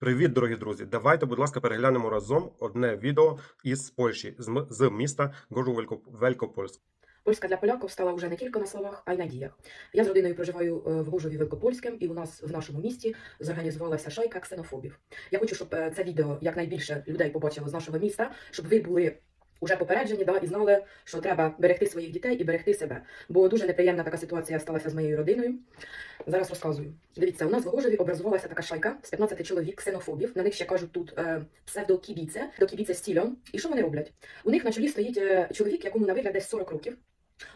Привіт, дорогі друзі! Давайте, будь ласка, переглянемо разом одне відео із Польщі, з, міста Гожу Велико- Великопольськ. Польська для поляків стала вже не тільки на словах, а й на діях. Я з родиною проживаю е, в Гужові Великопольським, і у нас в нашому місті зорганізувалася шайка ксенофобів. Я хочу, щоб е, це відео якнайбільше людей побачило з нашого міста, щоб ви були уже попереджені да, і знали, що треба берегти своїх дітей і берегти себе. Бо дуже неприємна така ситуація сталася з моєю родиною. Зараз розказую. Дивіться, у нас в Гожові образувалася така шайка з 15 чоловік ксенофобів. На них ще кажуть тут е, псевдокібіце, до кібіце стілем. І що вони роблять? У них на чолі стоїть е, чоловік, якому на вигляд десь 40 років.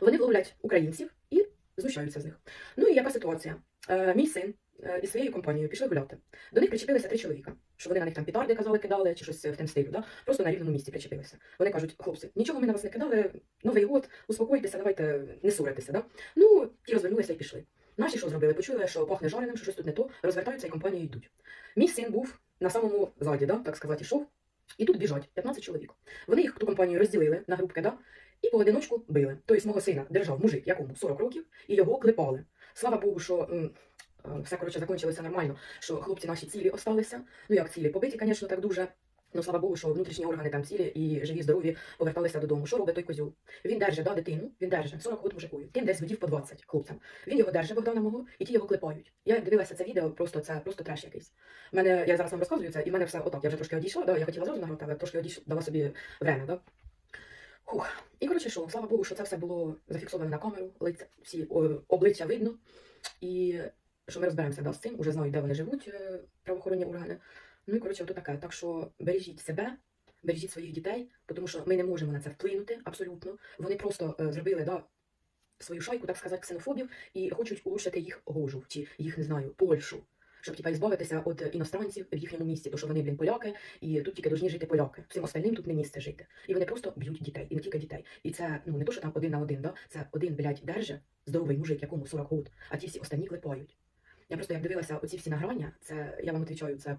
Вони ловлять українців і знущаються з них. Ну і яка ситуація? Е, мій син е, із своєю компанією пішли гуляти. До них причепилися три чоловіка. Що вони на них там пітарди казали, кидали, чи щось в тем стилю. Да? Просто на рівному місці причепилися. Вони кажуть, хлопці, нічого ми на вас не кидали, новий год, успокойтеся, давайте не ссоритися. Да? Ну, ті розвернулися і пішли. Наші що зробили? Почули, що пахне жареним, що щось тут не то, розвертаються і компанією йдуть. Мій син був на самому заді, да, так сказати, йшов, і тут біжать 15 чоловік. Вони їх ту компанію розділили на групки, да, і поодиночку били. Тобто мого сина держав мужик, якому 40 років, і його клепали. Слава Богу, що е, все коротше закінчилося нормально, що хлопці наші цілі осталися. Ну як цілі, побиті, звісно, так дуже. Ну, слава Богу, що внутрішні органи там цілі і живі, здорові поверталися додому. Що робить той козюл? Він держить да, дитину, він держить 40 років мужикою. Тим десь годів по 20 хлопцям. Він його держить, Богдана мого, і ті його клепають. Я дивилася це відео, просто це просто треш якийсь. Мене, я зараз вам розказую це, і в мене все отак. Я вже трошки одійшла, да, я хотіла зразу награти, але трошки одійшла, дала собі время, да. Хух. І коротше, що, слава Богу, що це все було зафіксовано на камеру, лиця, всі обличчя видно. І що ми розберемося да, з цим, уже знаю, де вони живуть, е, правоохоронні органи. Ну і коротше, ото таке. Так що бережіть себе, бережіть своїх дітей, тому що ми не можемо на це вплинути абсолютно. Вони просто е, зробили да, свою шайку, так сказати, ксенофобів, і хочуть улучшити їх гожу, чи їх не знаю, Польщу. Щоб типа збавитися від іностранців в їхньому місті, тому що вони, блін, поляки, і тут тільки повинні жити поляки. Всім остальним тут не місце жити. І вони просто б'ють дітей, і не тільки дітей. І це ну не то, що там один на один, да? це один, блядь, держи, здоровий мужик, якому 40 років, а ті всі останні клепають. Я просто як дивилася оці всі награння, це я вам відповідаю, це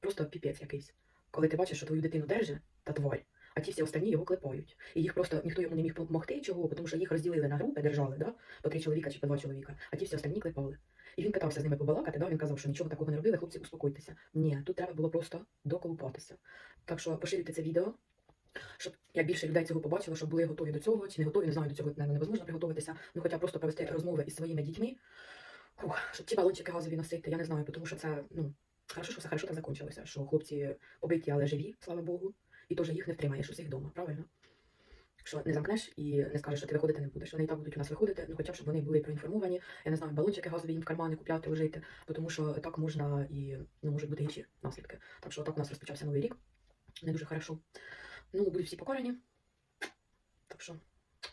просто піпець якийсь. Коли ти бачиш, що твою дитину держи та тварь, а ті всі останні його клепають. І їх просто ніхто йому не міг допомогти. Чого? Тому що їх розділили на групи, держали, да? по три чоловіка чи по два чоловіка, а ті всі останні клепали. І він питався з ними побалакати, да? він казав, що нічого такого не робили, хлопці, успокойтеся. Ні, тут треба було просто доколупатися. Так що поширюйте це відео, щоб як більше людей цього побачило, щоб були готові до цього, чи не готові, не знаю, до цього наверное, невозможно приготуватися, ну хоча просто провести розмови із своїми дітьми, Фух, щоб ті балончики газові носити, я не знаю, тому що це, ну, хорошо, що все хорошо так закінчилося, що хлопці побиті, але живі, слава Богу, і теж їх не втримаєш усіх вдома, правильно? Що не замкнеш і не скажеш, що ти виходити не будеш. Вони і так будуть у нас виходити, ну хоча б щоб вони були проінформовані. Я не знаю, балончики газові їм в кармани купляти, ложити, тому що так можна і ну, можуть бути інші наслідки. Так що так у нас розпочався новий рік. Не дуже хорошо. Ну, будуть всі покорені. Так що,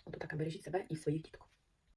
от таке бережіть себе і своїх діток.